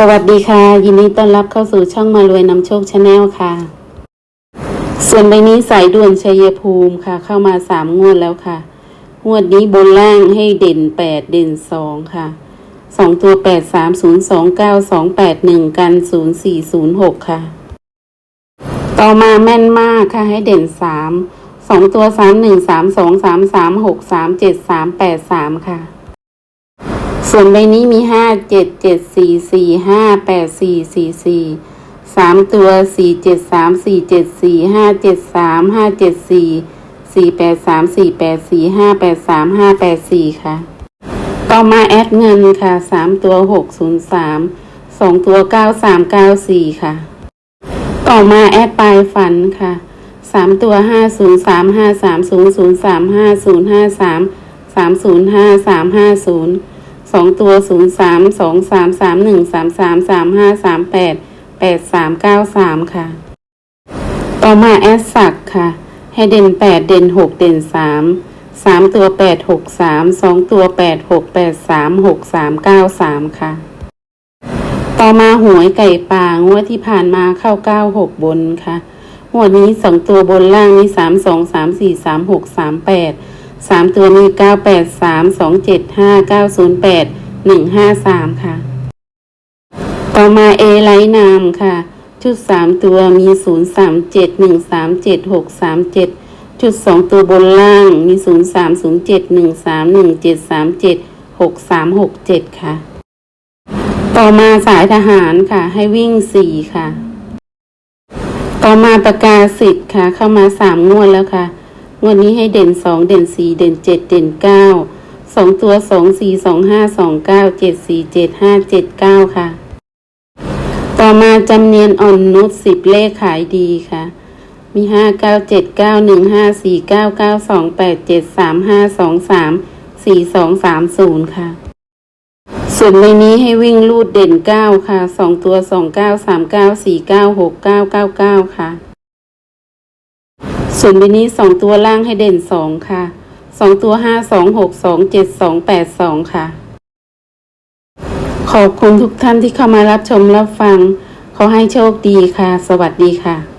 สวัสดีค่ะ ยินดีต้อนรับเข้าสู่ช่องมารวยนำโชคชาแนลค่ะ ส่วนใบนี้สายด่วนชัยภูมิค่ะ เข้ามาสามงวดแล้วค่ะงวดนี้บนล่างให้เด่นแปดเด่นสองค่ะสองตัวแปดสามศูนย์สองเก้าสองแปดหนึ่งกันศูนย์สี่ศูนย์หกค่ะ ต่อมาแม่นมากค่ะ ให้เด่นสามสองตัวสามหนึ่งสามสองสามสามหกสามเจ็ดสามแปดสามค่ะ ส่วนใบนี้มีห้าเจ็ดเจ็ดสี่สี่ห้าแปดสี่สี่สี่สามตัวสี่เจ็ดสามสี่เจ็ดสี่ห้าเจ็ดสามห้าเจ็ดสี่สี่แปดสามสี่แปดสี่ห้าแปดสามห้าแปดสี่ค่ะ ต่อมาแอดเงินค่ะสามตัวหกศูนย์สามสองตัวเก้าสามเก้าสี่ค่ะ ต่อมาแอดปลายฝันค่ะสามตัวห้าศูนย์สามห้าสามศูนย์ศูนย์สามห้าศูนย์ห้าสามสามศูนย์ห้าสามห้าศูนย์ สองตัวศูนย์สามสองสามสามหนึ่งสามสามสามห้าสามแปดแปดสามเก้าสามค่ะ ต่อมาแอดสักค่ะ ให้เด่นแปดเด่นหกเด่นสามสามตัวแปดหกสามสองตัวแปดหกแปดสามหกสามเก้าสามค่ะ ต่อมาหวยไก่ป่างวดที่ผ่านมาเข้าเก้าหกบนค่ะงวดนี้สองตัวบนล่างนี่สามสองสามสี่สามหกสามแปด สามตัวมีเก้าแปดสามสองเจ็ดห้าเก้าศูนย์แปดหนึ่งห้าสามค่ะ ต่อมาเอไลท์นามค่ะ ชุดสามตัวมีศูนย์สามเจ็ดหนึ่งสามเจ็ดหกสามเจ็ดชุดสองตัวบนล่างมีศูนย์สามศูนย์เจ็ดหนึ่งสามหนึ่งเจ็ดสามเจ็ดหกสามหกเจ็ดค่ะ ต่อมาสายทหารค่ะ ให้วิ่งสี่ค่ะ ต่อมาประกาศสิทธิ์ค่ะ เข้ามาสามงวดแล้วค่ะ งวดนี้ให้เด่นสองเด่นสี่เด่นเจ็ดเด่นเก้าสองตัวสองสี่สองห้าสองเก้าเจ็ดสี่เจ็ดห้าเจ็ดเก้าค่ะ ต่อมาจำเนียนอ่อนนุชสิบเลขขายดีค่ะ มีห้าเก้าเจ็ดเก้าหนึ่งห้าสี่เก้าเก้าสองแปดเจ็ดสามห้าสองสามสี่สองสามศูนย์ค่ะ ส่วนในนี้ให้วิ่งลูดเด่นเก้าค่ะสองตัวสองเก้าสามเก้าสี่เก้าหกเก้าเก้าเก้าค่ะ ส่วนมินี้สองตัวล่างให้เด่นสองค่ะสองตัวห้าสองหกสองเจ็ดสองแปดสองค่ะ ขอบคุณทุกท่านที่เข้ามารับชมรับฟัง ขอให้โชคดีค่ะ สวัสดีค่ะ